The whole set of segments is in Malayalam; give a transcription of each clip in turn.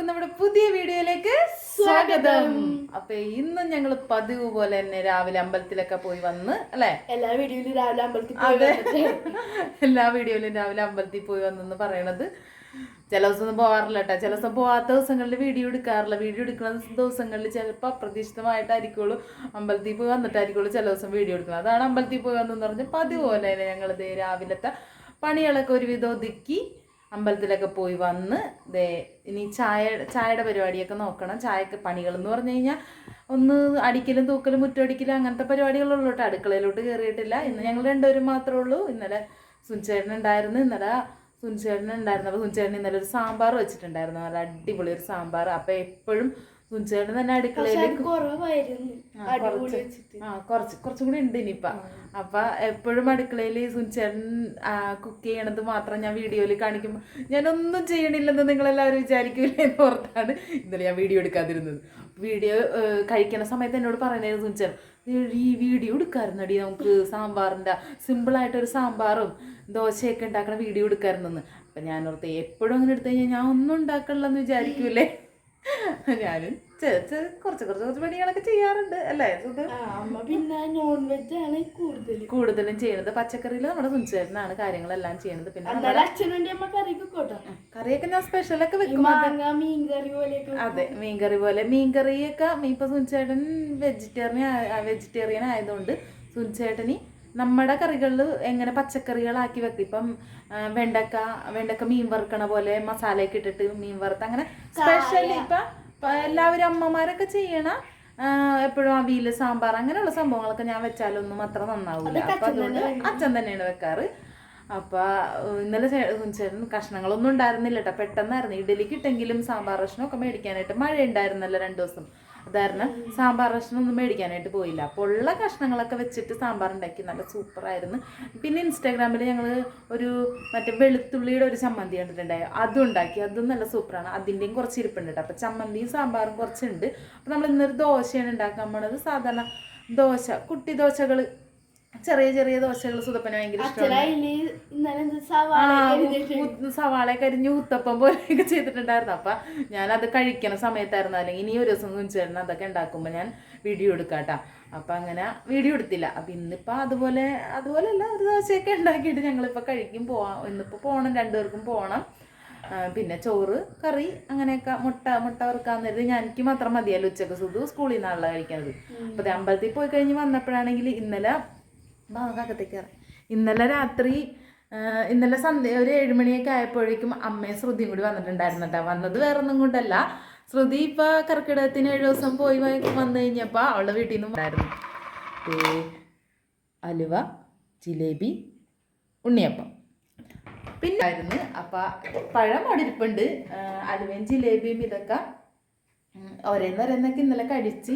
എല്ലാവർക്കും നമ്മുടെ പുതിയ വീഡിയോയിലേക്ക് സ്വാഗതം. അപ്പൊ ഇന്നും ഞങ്ങൾ പതിവ് പോലെ തന്നെ രാവിലെ അമ്പലത്തിലൊക്കെ പോയി വന്ന് അല്ലെ? എല്ലാ വീഡിയോയിലും രാവിലെ അമ്പലത്തിൽ അതെ. എല്ലാ വീഡിയോയിലും രാവിലെ അമ്പലത്തിൽ പോയി വന്നെന്ന് പറയണത്. ചില ദിവസം ഒന്നും പോകാറില്ല കേട്ടോ ചില ദിവസം പോവാത്ത ദിവസങ്ങളിൽ വീഡിയോ എടുക്കാറില്ല. വീഡിയോ എടുക്കുന്ന ദിവസങ്ങളിൽ ചിലപ്പോൾ അപ്രതീക്ഷിതമായിട്ടായിരിക്കുള്ളൂ അമ്പലത്തിൽ പോയി വന്നിട്ടായിരിക്കുള്ളൂ ചില ദിവസം വീഡിയോ എടുക്കുന്നത്. അതാണ് അമ്പലത്തിൽ പോയി വന്നെന്ന് പറഞ്ഞാൽ പതിവ് പോലെ തന്നെ ഞങ്ങളിത് രാവിലത്തെ പണികളൊക്കെ ഒരുവിധം ഒതുക്കി അമ്പലത്തിലൊക്കെ പോയി വന്ന് ദേ ഇനി ചായ ചായയുടെ പരിപാടിയൊക്കെ നോക്കണം. ചായക്ക് പണികൾ എന്ന് പറഞ്ഞു കഴിഞ്ഞാൽ ഒന്ന് അടിക്കലും തൂക്കലും മുറ്റടിക്കലും അങ്ങനത്തെ പരിപാടികളുള്ളൂ കേട്ടോ. അടുക്കളയിലോട്ട് കയറിയിട്ടില്ല ഇന്ന് ഞങ്ങൾ രണ്ടുപേരും മാത്രമേ ഉള്ളൂ. ഇന്നലെ സുനിച്ചേട്ടൻ ഇന്നലെ സുനിച്ചേട്ടൻ അപ്പോൾ സുനിച്ചേട്ടൻ ഇന്നലെ ഒരു സാമ്പാർ വെച്ചിട്ടുണ്ടായിരുന്നു. നല്ല അടിപൊളി ഒരു സാമ്പാർ. അപ്പോൾ എപ്പോഴും സുനിച്ചേട്ടൻ തന്നെ കുറവായിരുന്നു. ആ, കുറച്ച്. കുറച്ച് കൂടി ഉണ്ട് ഇനിയിപ്പ. അപ്പൊ എപ്പോഴും അടുക്കളയിൽ സുനിച്ചേട്ടൻ കുക്ക് ചെയ്യണത് മാത്രം ഞാൻ വീഡിയോയിൽ കാണിക്കുമ്പോൾ ഞാനൊന്നും ചെയ്യണില്ലെന്ന് നിങ്ങൾ എല്ലാവരും വിചാരിക്കൂലേ എന്ന് ഓർത്താണ് ഇന്നലെ ഞാൻ വീഡിയോ എടുക്കാതിരുന്നത്. വീഡിയോ കഴിക്കണ സമയത്ത് എന്നോട് പറയുന്നത് സുനിച്ചേട്ടൻ ഈ വീഡിയോ എടുക്കാറുണ്ടടി നമുക്ക് സാമ്പാറിന്റെ സിമ്പിളായിട്ടൊരു സാമ്പാറും ദോശയൊക്കെ ഉണ്ടാക്കണ വീഡിയോ എടുക്കാറുണ്ടെന്ന് അപ്പം ഞാൻ ഓർത്ത് എപ്പോഴും അങ്ങനെ എടുത്തു കഴിഞ്ഞാൽ ഞാൻ ഒന്നും ഉണ്ടാക്കണില്ലെന്ന് വിചാരിക്കൂലേ? ഞാനും കുറച്ച് കുറച്ച് കുറച്ച് പണികളൊക്കെ ചെയ്യാറുണ്ട് അല്ലേ? അമ്മ പിന്നെ നോൺ വെജ് ആണ് കൂടുതൽ കൂടുതലും ചെയ്യുന്നത്. പച്ചക്കറിയിൽ നമ്മുടെ സുനിച്ചേട്ടനാണ് കാര്യങ്ങളെല്ലാം ചെയ്യുന്നത്. പിന്നെ അച്ഛനുണ്ട് അമ്മ കറിയൊക്കെ കറിയൊക്കെ ഞാൻ സ്പെഷ്യലൊക്കെ ഒക്കെ വെക്കും. മീൻകറി പോലെ അതെ മീൻകറി പോലെ. മീൻകറിയൊക്കെ ഇപ്പൊ സുഞ്ചേട്ടൻ വെജിറ്റേറിയൻ വെജിറ്റേറിയൻ ആയതുകൊണ്ട് സുനിച്ചേട്ടന് നമ്മുടെ കറികളിൽ എങ്ങനെ പച്ചക്കറികളാക്കി വെക്കും. ഇപ്പം വെണ്ടക്ക വെണ്ടക്ക മീൻ വറുക്കണ പോലെ മസാലയൊക്കെ ഇട്ടിട്ട് മീൻ വറുത്ത് അങ്ങനെ സ്പെഷ്യലി ഇപ്പൊ എല്ലാവരും അമ്മമാരൊക്കെ ചെയ്യണ എപ്പോഴും അവിയൽ സാമ്പാർ അങ്ങനെയുള്ള സംഭവങ്ങളൊക്കെ ഞാൻ വെച്ചാലൊന്നും അത്ര നന്നാവില്ല അപ്പൊ അതുകൊണ്ട് അച്ഛൻ തന്നെയാണ് വെക്കാറ്. അപ്പൊ ഇന്നലെ ചേട്ടൻ കഷ്ണങ്ങളൊന്നും ഉണ്ടായിരുന്നില്ല കേട്ടോ പെട്ടെന്നായിരുന്നു. ഇഡലിക്ക് ഇട്ടെങ്കിലും സാമ്പാർ കഷ്ണമൊക്കെ മേടിക്കാനായിട്ട് മഴ ഉണ്ടായിരുന്നല്ലോ രണ്ടു ദിവസം. അതായിരുന്നു. സാമ്പാർ കഷ്ണം ഒന്നും മേടിക്കാനായിട്ട് പോയില്ല. അപ്പോൾ ഉള്ള കഷ്ണങ്ങളൊക്കെ വെച്ചിട്ട് സാമ്പാർ ഉണ്ടാക്കി നല്ല സൂപ്പറായിരുന്നു പിന്നെ ഇൻസ്റ്റാഗ്രാമിൽ ഞങ്ങൾ ഒരു മറ്റേ വെളുത്തുള്ളിയുടെ ഒരു ചമ്മന്തി കണ്ടിട്ടുണ്ടായി. അതും ഉണ്ടാക്കി. അതും നല്ല സൂപ്പറാണ് അതിന്റെയും കുറച്ച് ഇരിപ്പുണ്ട് കേട്ടോ അപ്പോൾ ചമ്മന്തിയും സാമ്പാറും കുറച്ചുണ്ട്. അപ്പോൾ നമ്മൾ ഇന്നൊരു ദോശയാണ് ഉണ്ടാക്കാൻ പോണത്. സാധാരണ ദോശ കുട്ടി ദോശകൾ ചെറിയ ചെറിയ ദോശകൾ സുതപ്പന ഭയങ്കര ഇഷ്ടമാണ് സവാള കരിഞ്ഞ് ഉത്തപ്പം പോലെയൊക്കെ ചെയ്തിട്ടുണ്ടായിരുന്നു. അപ്പൊ ഞാൻ അത് കഴിക്കണ സമയത്തായിരുന്നു. അല്ലെങ്കിൽ ഇനി ഒരു ദിവസം കുഞ്ചേട്ടൻ അതൊക്കെ ഉണ്ടാക്കുമ്പോൾ ഞാൻ വീഡിയോ എടുക്കാട്ടാ. അപ്പൊ അങ്ങനെ വീഡിയോ എടുത്തില്ല. അപ്പൊ ഇന്നിപ്പോ അതുപോലെ അതുപോലെയല്ല ഒരു ദോശയൊക്കെ ഉണ്ടാക്കിയിട്ട് ഞങ്ങളിപ്പോ കഴിക്കും പോവാം. ഇന്നിപ്പോ പോണം രണ്ടുപേർക്കും പോണം. പിന്നെ ചോറ് കറി അങ്ങനെയൊക്കെ മുട്ട മുട്ട വറുക്കാൻ നേരത്ത് ഞാൻ എനിക്ക് മാത്രം മതിയല്ലോ ഉച്ചയ്ക്ക്. സുധു സ്കൂളിൽ നിന്നാണല്ലോ കഴിക്കുന്നത് അപ്പൊ അമ്പലത്തിൽ പോയി കഴിഞ്ഞ് വന്നപ്പോഴാണെങ്കിൽ ഇന്നലെ ഭാഗത്തേക്ക് കയറി. ഇന്നലെ രാത്രി ഇന്നലെ സന്ധ്യ ഒരു ഏഴുമണിയൊക്കെ ആയപ്പോഴേക്കും അമ്മയും ശ്രുതിയും കൂടി വന്നിട്ടുണ്ടായിരുന്നു കേട്ടോ. വന്നത് വേറെ ഒന്നും കൊണ്ടല്ല. ശ്രുതി ഇപ്പൊ കർക്കിടകത്തിന് ഏഴു ദിവസം പോയി വന്നു കഴിഞ്ഞപ്പോൾ അവളുടെ വീട്ടിൽ നിന്നും ഉണ്ടായിരുന്നു അലുവ ജിലേബി ഉണ്ണിയപ്പം. പിന്നെ ആയിരുന്നു. അപ്പൊ പഴം ആ, അലുവയും ജിലേബിയും ഇതൊക്കെ ഒരേന്ന് ഓരോന്നോരോന്നൊക്കെ ഇന്നലെ കഴിച്ച്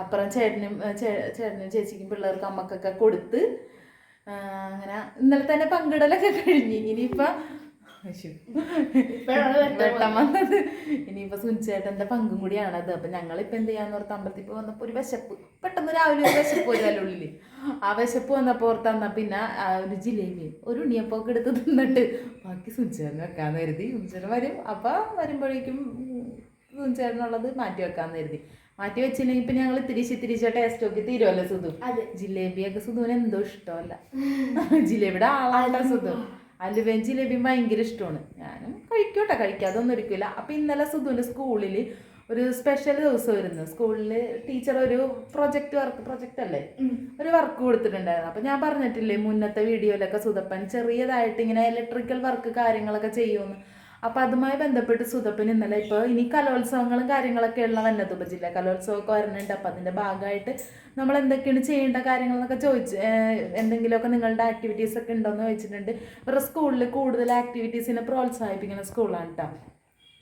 അപ്പുറം ചേട്ടനും ചേട്ടനും ചേച്ചിക്കും പിള്ളേർക്ക് അമ്മക്കൊക്കെ കൊടുത്ത് അങ്ങനെ ഇന്നലെ തന്നെ പങ്കിടലൊക്കെ കഴിഞ്ഞ്. ഇനിയിപ്പം. വെട്ടം വന്നത്. ഇനിയിപ്പൊ സുനിച്ചേട്ടന്റെ പങ്കും കൂടിയാണത് അപ്പൊ ഞങ്ങളിപ്പോ എന്ത് ചെയ്യാന്ന് ഓർത്ത് അമ്പലത്തിൽ പോയി വന്നപ്പോ ഒരു വിശപ്പ്. പെട്ടെന്ന് രാവിലെ ഒരു വിശപ്പ് വരുമല്ലോ ഉള്ളിൽ. ആ വിശപ്പ് വന്നപ്പോ ഓർത്ത് തന്നാ പിന്നെ ഒരു ജിലേബിയും ഒരു ഉണ്ണിയപ്പൊക്കെ എടുത്ത് തിന്നിട്ട് ബാക്കി സുനിച്ചേട്ടൻ വെക്കാന്ന് കരുതി. സുനിച്ചേട്ടൻ വരും. അപ്പൊ വരുമ്പോഴേക്കും സുനിച്ചേട്ടനുള്ളത് മാറ്റി വെക്കാന്ന് കരുതി. മാറ്റി വെച്ചില്ലെങ്കിൽ പിന്നെ ഞങ്ങൾ തിരിച്ച് തിരിച്ച് ടേസ്റ്റ് നോക്കി തീരുമല്ലോ സുധു. അതെ. ജിലേബിയൊക്കെ സുധുവിന് എന്തോ ഇഷ്ടമല്ല. ജിലേബിയുടെ ആളാണ് സുധു. അലുവയും ജിലേബി ഭയങ്കര ഇഷ്ടമാണ്. ഞാനും കഴിക്കോട്ടെ കഴിക്കാതൊന്നും ഒരിക്കില്ല. അപ്പം ഇന്നലെ സുധുവിന്റെ സ്കൂളിൽ ഒരു സ്പെഷ്യൽ ദിവസം വരുന്നു സ്കൂളിൽ ടീച്ചർ ഒരു പ്രൊജക്റ്റ് വർക്ക് പ്രൊജക്റ്റ് അല്ലേ? ഒരു വർക്ക് കൊടുത്തിട്ടുണ്ടായിരുന്നു. അപ്പം ഞാൻ പറഞ്ഞിട്ടില്ലേ മുന്നത്തെ വീഡിയോയിലൊക്കെ സുധപ്പൻ ചെറിയതായിട്ട് ഇങ്ങനെ ഇലക്ട്രിക്കൽ വർക്ക് കാര്യങ്ങളൊക്കെ ചെയ്യുമെന്ന്. അപ്പം അതുമായി ബന്ധപ്പെട്ട് സുതപ്പിന് ഇന്നലെ ഇപ്പോൾ ഇനി കലോത്സവങ്ങളും കാര്യങ്ങളൊക്കെ ഉള്ള വന്നതുമ്പ ജില്ല കലോത്സവമൊക്കെ വരുന്നുണ്ട്. അപ്പം അതിന്റെ ഭാഗമായിട്ട് നമ്മൾ എന്തൊക്കെയാണ് ചെയ്യേണ്ട കാര്യങ്ങളെന്നൊക്കെ ചോദിച്ച് എന്തെങ്കിലുമൊക്കെ നിങ്ങളുടെ ആക്ടിവിറ്റീസ് ഒക്കെ ഉണ്ടോയെന്ന് ചോദിച്ചിട്ടുണ്ട്. ഇവരുടെ സ്കൂളിൽ കൂടുതൽ ആക്ടിവിറ്റീസിനെ പ്രോത്സാഹിപ്പിക്കുന്ന സ്കൂളാണ് കേട്ടോ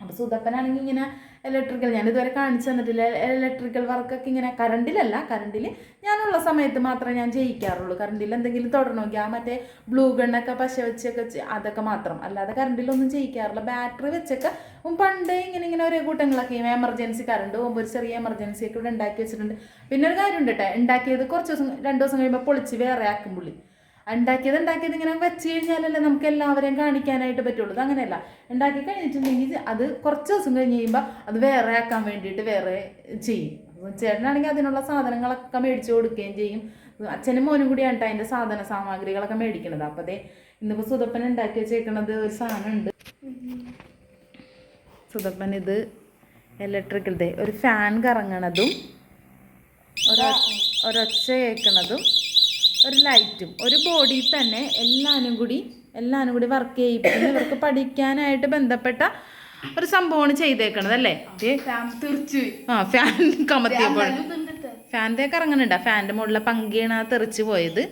അപ്പോൾ സുതപ്പനാണെങ്കിൽ ഇങ്ങനെ ഇലക്ട്രിക്കൽ ഞാൻ ഇതുവരെ കാണിച്ചു തന്നിട്ടില്ല. ഇലക്ട്രിക്കൽ വർക്കൊക്കെ ഇങ്ങനെ കറണ്ടിലല്ല കറണ്ടിൽ ഞാനുള്ള സമയത്ത് മാത്രമേ ഞാൻ ചെയ്യിക്കാറുള്ളൂ കറണ്ടിൽ എന്തെങ്കിലും തുടരണമെങ്കിൽ ആ മറ്റേ ബ്ലൂ ഗണ്ണൊക്കെ പശ വെച്ചൊക്കെ അതൊക്കെ മാത്രം. അല്ലാതെ കറണ്ടിലൊന്നും ചെയ്യിക്കാറില്ല ബാറ്ററി വെച്ചൊക്കെ പണ്ട് ഇങ്ങനെ ഇങ്ങനെ ഒരേ കൂട്ടങ്ങളൊക്കെ എമർജൻസി കറണ്ട് പോകുമ്പോൾ ഒരു ചെറിയ എമർജൻസി ഒക്കെ ഇവിടെ ഉണ്ടാക്കി വെച്ചിട്ടുണ്ട്. പിന്നെ ഒരു കാര്യമുണ്ട് കേട്ടോ ഉണ്ടാക്കിയത് കുറച്ച് ദിവസം രണ്ട് ദിവസം കഴിയുമ്പോൾ പൊളിച്ച് വേറെ ആക്കും പുള്ളി. ഉണ്ടാക്കിയത് ഉണ്ടാക്കിയത് ഇങ്ങനെ വെച്ച് കഴിഞ്ഞാലല്ലേ നമുക്ക് എല്ലാവരെയും കാണിക്കാനായിട്ട് പറ്റുള്ളൂ. അത് അങ്ങനെയല്ല. ഉണ്ടാക്കി കഴിഞ്ഞിട്ടുണ്ടെങ്കിൽ അത് കുറച്ച് ദിവസം കഴിഞ്ഞ് കഴിയുമ്പോൾ അത് വേറെ ആക്കാൻ വേണ്ടിയിട്ട് വേറെ ചെയ്യും. ചേട്ടനാണെങ്കിൽ അതിനുള്ള സാധനങ്ങളൊക്കെ മേടിച്ചു കൊടുക്കുകയും ചെയ്യും. അച്ഛനും മോനും കൂടിയാണ് അതിന്റെ സാധന സാമഗ്രികളൊക്കെ മേടിക്കണത്. അപ്പോൾ അതേ ഇന്നിപ്പോൾ സുതപ്പൻ ഉണ്ടാക്കി വെച്ചേക്കണത് ഒരു സാധനം ഉണ്ട്. സുതപ്പൻ ഇത് ഇലക്ട്രിക്കൽ ദേ ഒരു ഫാൻ കറങ്ങണതും ഒര- ഒരൊച്ച കേൾക്കണതും ഒരു ലൈറ്റും ഒരു ബോഡി തന്നെ എല്ലാനും കൂടി എല്ലാനും കൂടി വർക്ക് ചെയ്യിപ്പിക്കുന്ന. ഇവർക്ക് പഠിക്കാനായിട്ട് ബന്ധപ്പെട്ട ഒരു സംഭവമാണ് ചെയ്തേക്കണത് അല്ലേ? ആ ഫാൻ കമത്തിയപ്പോൾ ഫാന്റെ കറങ്ങുന്നുണ്ട് ഫാന്റെ മുകളിലെ പങ്കിയാണ് ആ തെറിച്ച് പോയത്.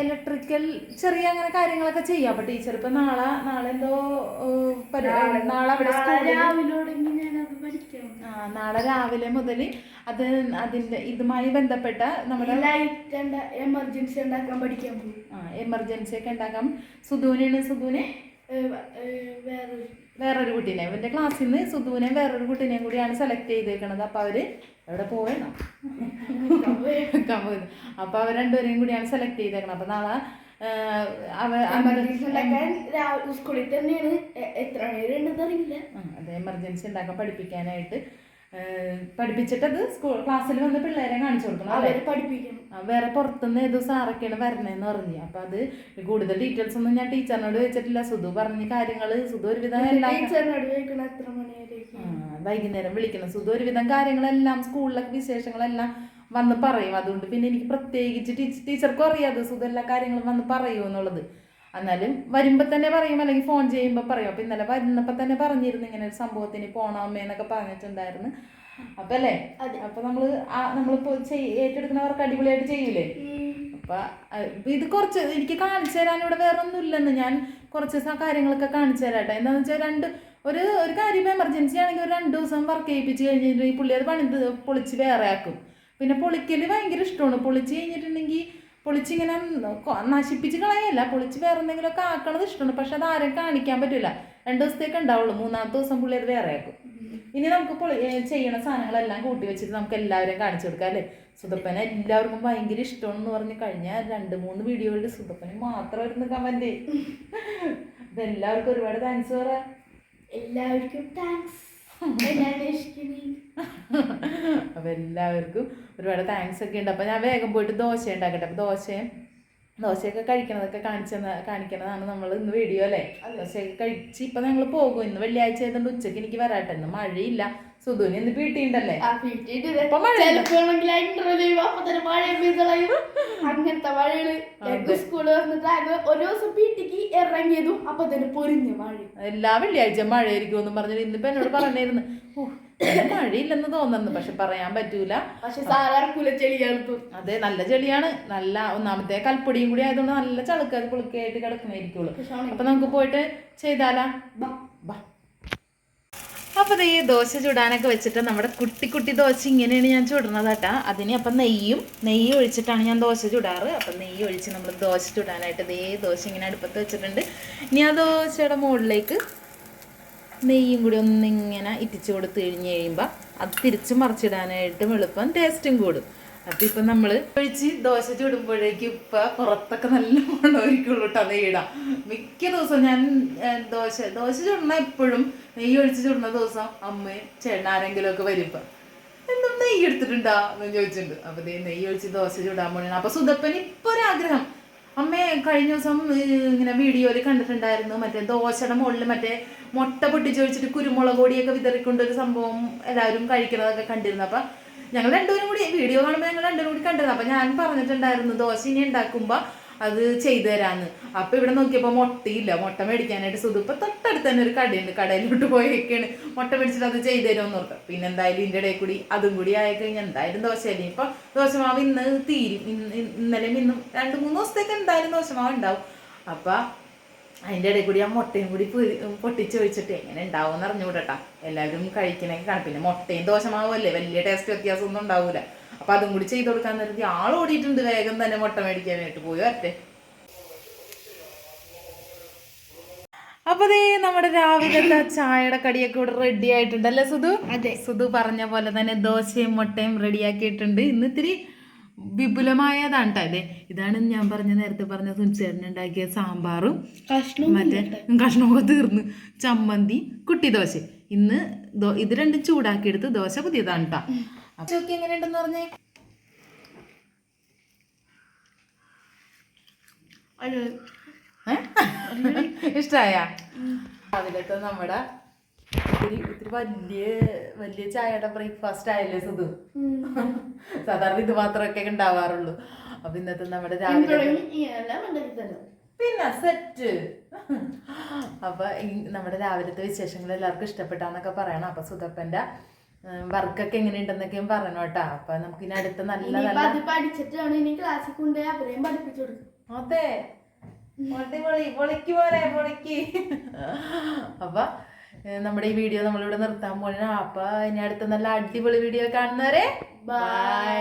ഇലക്ട്രിക്കൽ ചെറിയ അങ്ങനെ കാര്യങ്ങളൊക്കെ ചെയ്യാം. അപ്പൊ ടീച്ചർ ഇപ്പൊ നാളെ നാളെ എന്തോ നാളെ അവിടെ നാളെ രാവിലെ മുതൽ അത് അതിന്റെ ഇതുമായി ബന്ധപ്പെട്ട നമ്മുടെ എമർജൻസി ഉണ്ടാക്കാൻ പഠിക്കാൻ പോകും എമർജൻസി ഒക്കെ ഉണ്ടാക്കാം. സുധുവിനാണ് സുധുവിനെ? വേറെ വേറൊരു കുട്ടീനെ. ഇവന്റെ ക്ലാസ്സിൽ നിന്ന് സുധുവിനെ വേറൊരു കുട്ടീനെയും കൂടിയാണ് സെലക്ട് ചെയ്തേക്കണത്. അപ്പൊ അവർ എവിടെ പോവേണം വെക്കാൻ പോയത് അപ്പൊ അവർ രണ്ടുപേരെയും കൂടിയാണ് സെലക്ട് ചെയ്തേക്കണത്. അപ്പൊ നാളെ എമർജൻസി ഉണ്ടാക്കാൻ സ്കൂളിൽ തന്നെയാണ്. എത്ര ഉണ്ടെന്ന് അറിയില്ല. അത് എമർജൻസി ഉണ്ടാക്കാൻ പഠിപ്പിക്കാനായിട്ട്. പഠിപ്പിച്ചിട്ട് പഠിപ്പിച്ചിട്ടത് സ്കൂൾ ക്ലാസ്സിൽ വന്ന് പിള്ളേരെ കാണിച്ചു കൊടുക്കണം അവരെ പഠിപ്പിക്കണം വേറെ പുറത്തുനിന്ന് ഏതോ സാറൊക്കെയാണ് വരണേന്ന് പറഞ്ഞു അപ്പൊ അത് കൂടുതൽ ഡീറ്റെയിൽസ് ഒന്നും ഞാൻ ടീച്ചറിനോട് വെച്ചിട്ടില്ല. സുധു പറഞ്ഞ കാര്യങ്ങൾ സുധു ഒരുവിധം എല്ലാ വൈകുന്നേരം വിളിക്കണം. സുധു ഒരുവിധം കാര്യങ്ങളെല്ലാം സ്കൂളിലൊക്കെ വിശേഷങ്ങളെല്ലാം വന്ന് പറയും. അതുകൊണ്ട് പിന്നെ എനിക്ക് പ്രത്യേകിച്ച് ടീച്ചർ ടീച്ചർക്കും അറിയാതെ സുഖം എല്ലാ കാര്യങ്ങളും വന്ന് പറയുമോ എന്നുള്ളത്. എന്നാലും വരുമ്പോൾ തന്നെ പറയും. അല്ലെങ്കിൽ ഫോൺ ചെയ്യുമ്പോൾ പറയും. അപ്പം ഇന്നലെ വരുന്നപ്പോൾ തന്നെ പറഞ്ഞിരുന്നു ഇങ്ങനെ ഒരു സംഭവത്തിന് പോണം അമ്മയെന്നൊക്കെ പറഞ്ഞിട്ടുണ്ടായിരുന്നു. അപ്പം അല്ലേ. അപ്പം നമ്മൾ നമ്മളിപ്പോൾ ഏറ്റെടുക്കുന്നവർക്ക് അടിപൊളിയായിട്ട് ചെയ്യൂലേ? അപ്പം ഇത് കുറച്ച് എനിക്ക് കാണിച്ചു തരാൻ ഇവിടെ വേറെ ഒന്നുമില്ലെന്ന് ഞാൻ കുറച്ച് ദിവസം കാര്യങ്ങളൊക്കെ കാണിച്ചു തരാട്ടെ എന്താന്ന് വെച്ചാൽ രണ്ട് ഒരു ഒരു കാര്യം എമർജൻസി ആണെങ്കിൽ ഒരു രണ്ട് ദിവസം വർക്ക് ചെയ്യിപ്പിച്ച് കഴിഞ്ഞിട്ട് ഈ പുള്ളി അത് പണിത് പൊളിച്ച് വേറെ ആക്കും. പിന്നെ പൊളിക്കൽ ഭയങ്കര ഇഷ്ടമാണ് പൊളിച്ച് കഴിഞ്ഞിട്ടുണ്ടെങ്കിൽ പൊളിച്ചിങ്ങനെ നശിപ്പിച്ച് കളയല്ല. പൊളിച്ച് വേറെ എന്തെങ്കിലുമൊക്കെ ആക്കണത് ഇഷ്ടമാണ് പക്ഷെ അത് ആരെയും കാണിക്കാൻ പറ്റില്ല രണ്ട് ദിവസത്തേക്ക് ഉണ്ടാവുള്ളൂ. മൂന്നാമത്തെ ദിവസം പുള്ളി അത് വേറെ ആക്കും. ഇനി നമുക്ക് പൊളി ചെയ്യണ സാധനങ്ങളെല്ലാം കൂട്ടി വെച്ചിട്ട് നമുക്ക് എല്ലാവരെയും കാണിച്ചു കൊടുക്കാം അല്ലേ? സുതപ്പനെ എല്ലാവർക്കും ഭയങ്കര ഇഷ്ടമാണെന്ന് പറഞ്ഞു കഴിഞ്ഞാൽ രണ്ട് മൂന്ന് വീഡിയോയിൽ സുതപ്പന മാത്രം മാത്രമായിരുന്നു കമന്റ്. ഇതെല്ലാവർക്കും ഒരുപാട് താങ്ക്സ് പറയാം എല്ലാവർക്കും താങ്ക്സ് അപ്പൊ എല്ലാവർക്കും ഒരുപാട് താങ്ക്സ് ഒക്കെ ഉണ്ട് അപ്പം ഞാൻ വേഗം പോയിട്ട് ദോശ ഉണ്ടാക്കട്ടെ. അപ്പം ദോശയും ദോശയൊക്കെ കഴിക്കണതൊക്കെ കാണിച്ചെന്ന് കാണിക്കണതാണ് നമ്മൾ ഇന്ന് വീഡിയോ അല്ലേ? ദോശയൊക്കെ കഴിച്ച് ഇപ്പം ഞങ്ങൾ പോകും. ഇന്ന് വെള്ളിയാഴ്ച ആയതുകൊണ്ട് ഉച്ചയ്ക്ക് എനിക്ക് വരാട്ടെ. ഇന്ന് മഴയില്ല. സുധുവിന് ഇന്ന് വീട്ടിൽ ഇപ്പൊ അങ്ങനത്തെ മഴകൾ അതെ. സ്കൂൾ വന്നിട്ട് ഒരു ദിവസം പീട്ടിക്ക് ഇറങ്ങിയതും അപ്പൊ തന്നെ പൊരിഞ്ഞ മഴ. എല്ലാ വെള്ളിയാഴ്ച മഴയായിരിക്കും എന്നും പറഞ്ഞിട്ട് ഇന്നിപ്പോ എന്നോട് പറഞ്ഞിരുന്നു. "ഓ, ഇന്ന് മഴയില്ലെന്ന് തോന്നുന്നു പക്ഷെ പറയാൻ പറ്റൂല. പക്ഷെ സാറാർക്കൂല ചെളിയാണ് അതെ നല്ല ചെളിയാണ്. നല്ല ഒന്നാമത്തെ കൽപ്പൊടിയും കൂടി ആയതുകൊണ്ട് നല്ല ചളുക്കാർ പുളിക്കായിട്ട് കിടക്കുന്നതായിരിക്കുള്ളൂ. അപ്പൊ നമുക്ക് പോയിട്ട് ചെയ്താലാ? ബാ. അപ്പൊ ദേ ദോശ ചുടാനൊക്കെ വെച്ചിട്ട് നമ്മുടെ കുട്ടി കുട്ടി ദോശ ഇങ്ങനെയാണ് ഞാൻ ചുടുന്നത് കേട്ടാ. അതിന് അപ്പം നെയ്യും നെയ്യ് ഒഴിച്ചിട്ടാണ് ഞാൻ ദോശ ചുടാറ്. അപ്പം നെയ്യ് ഒഴിച്ച് നമ്മൾ ദോശ ചുടാനായിട്ട് ഇതേ ദോശ ഇങ്ങനെ അടുപ്പത്ത് വെച്ചിട്ടുണ്ട്. ഇനി ആ ദോശയുടെ മുകളിലേക്ക് നെയ്യും കൂടി ഒന്നിങ്ങനെ ഇറ്റിച്ചു കൊടുത്ത് കഴിഞ്ഞ് കഴിയുമ്പോൾ അത് തിരിച്ച് മറിച്ചിടാനായിട്ടും എളുപ്പം ടേസ്റ്റും കൂടും. അപ്പം ഇപ്പം നമ്മൾ ഒഴിച്ച് ദോശ ചുടുമ്പോഴേക്കും ഇപ്പം പുറത്തൊക്കെ നല്ല മണമായിരിക്കുള്ളൂ കേട്ടോ നെയ്യിടാം മിക്ക ദിവസവും ഞാൻ ദോശ ദോശ ചൂടുന്ന എപ്പോഴും നെയ്യ് ഒഴിച്ച് ചുടുന്ന ദിവസം അമ്മയും ചേട്ടൻ ആരെങ്കിലും ഒക്കെ വരും ഇപ്പം. എന്നും നെയ്യ് എടുത്തിട്ടുണ്ടാ? എന്ന് ചോദിച്ചിട്ടുണ്ട്. അപ്പൊ ദേ നെയ്യ് ഒഴിച്ച് ദോശ ചുടാൻ പോണേ അപ്പൊ സുതപ്പൻ ഇപ്പൊ ഒരു ആഗ്രഹം. അമ്മേ കഴിഞ്ഞ ദിവസം ഇങ്ങനെ വീഡിയോയിൽ കണ്ടിട്ടുണ്ടായിരുന്നു മറ്റേ ദോശയുടെ മുകളിൽ മറ്റേ മുട്ട പൊട്ടിച്ച് ഒഴിച്ചിട്ട് കുരുമുളക് പൊടിയൊക്കെ വിതറിക്കൊണ്ടൊരു സംഭവം എല്ലാവരും കഴിക്കുന്നതൊക്കെ കണ്ടിരുന്നു. അപ്പൊ ഞങ്ങൾ രണ്ടുപേരും കൂടി വീഡിയോ കാണുമ്പോൾ ഞങ്ങൾ രണ്ടുപേരും കൂടി കണ്ടത്. അപ്പൊ ഞാൻ പറഞ്ഞിട്ടുണ്ടായിരുന്നു ദോശ ഇനി ഉണ്ടാക്കുമ്പോ അത് ചെയ്തു തരാന്ന്. അപ്പൊ ഇവിടെ നോക്കിയപ്പോ മുട്ടയില്ല. മുട്ട മേടിക്കാനായിട്ട് സുധു ഇപ്പൊ തൊട്ടടുത്ത് തന്നെ ഒരു കടയുണ്ട്. കടയിലോട്ട് പോയേക്കാണ്. മുട്ട മേടിച്ചിട്ട് അത് ചെയ്തു തരുമെന്ന് ഓർക്കാം പിന്നെ എന്തായാലും ഇതിന്റെ ഇടയിൽ കൂടി അതും കൂടി ആയി കഴിഞ്ഞാൽ എന്തായാലും ദോശയല്ലേ ഇപ്പൊ ദോശമാവ് ഇന്ന് തീരും. ഇന്നലെ ഇന്നും രണ്ട് മൂന്ന് ദിവസത്തേക്ക് എന്തായാലും ദോശമാവ് ഉണ്ടാവും. അപ്പൊ അതിന്റെ ഇടയിൽ കൂടി ആ മുട്ടയും കൂടി പൊട്ടിച്ച് ഒഴിച്ചിട്ട് എങ്ങനെ ഉണ്ടാവും എന്ന് അറിഞ്ഞുകൂടട്ടാ. എല്ലാവരും കഴിക്കണമെങ്കിൽ കാണും. പിന്നെ മുട്ടയും ദോശമാവും വലിയ ടേസ്റ്റ് വ്യത്യാസമൊന്നും ഉണ്ടാവില്ല അപ്പൊ അതും കൂടി ചെയ്ത് കൊടുക്കാൻ നിർത്തി ആൾ ഓടിയിട്ടുണ്ട് വേഗം തന്നെ മുട്ട മേടിക്കാനായിട്ട് പോയി വരട്ടെ. അപ്പൊ ദേ നമ്മുടെ രാവിലത്തെ ചായയുടെ കടിയൊക്കെ ഇവിടെ റെഡി ആയിട്ടുണ്ട്. അല്ലേ സുധു? അതെ. സുധു പറഞ്ഞ പോലെ തന്നെ ദോശയും മുട്ടയും റെഡിയാക്കിയിട്ടുണ്ട് ഇന്ന് ഇത്തിരി വിപുലമായതാണ് ട്ടോ. അല്ലേ ഇതാണ് ഞാൻ പറഞ്ഞ നേരത്തെ പറഞ്ഞ സുനിച്ചേട്ടൻ ഉണ്ടാക്കിയ സാമ്പാറും കഷ്ണം മറ്റേ കഷ്ണമൊക്കെ തീർന്ന്. ചമ്മന്തി കുട്ടി ദോശ. ഇന്ന് ഇത് രണ്ടും ചൂടാക്കിയെടുത്ത് ദോശ പുതിയതാണ് കേട്ടോ എങ്ങനെയുണ്ടെന്ന് പറഞ്ഞേ? ഇഷ്ടായ? അതിലത്തെ നമ്മുടെ ഇത്തിരി ഇത്തിരി വലിയ വലിയ ചായയുടെ ബ്രേക്ക്ഫാസ്റ്റ് ആയല്ലേ സുധു? സാധാരണ ഇത് മാത്രമൊക്കെ ഉണ്ടാവാറുള്ളൂ. അപ്പൊ ഇന്നത്തെ നമ്മുടെ രാവിലെ പിന്നെ സെറ്റ് അപ്പൊ നമ്മുടെ രാവിലത്തെ വിശേഷങ്ങൾ എല്ലാവർക്കും ഇഷ്ടപ്പെട്ടാന്നൊക്കെ പറയണം. അപ്പൊ സുധപ്പന്റെ വർക്കൊക്കെ എങ്ങനെയുണ്ടെന്നൊക്കെയും പറയണം കേട്ടാ. അപ്പൊ നമുക്ക് ഇനി അടുത്ത നല്ല നല്ല പഠിച്ചിട്ടാണ് ഇനി ക്ലാസ്സിൽ കൊണ്ടുപോയി അവരെയും പഠിപ്പിച്ചു കൊടുക്കും അതെ. പൊളി പൊളിക്ക് പോലെ പൊളിക്ക്. അപ്പൊ നമ്മുടെ ഈ വീഡിയോ നമ്മളിവിടെ നിർത്താൻ പോകണം അപ്പൊ ഇനി അടുത്ത നല്ല അടിപൊളി വീഡിയോ കാണുന്നവരെ ബൈ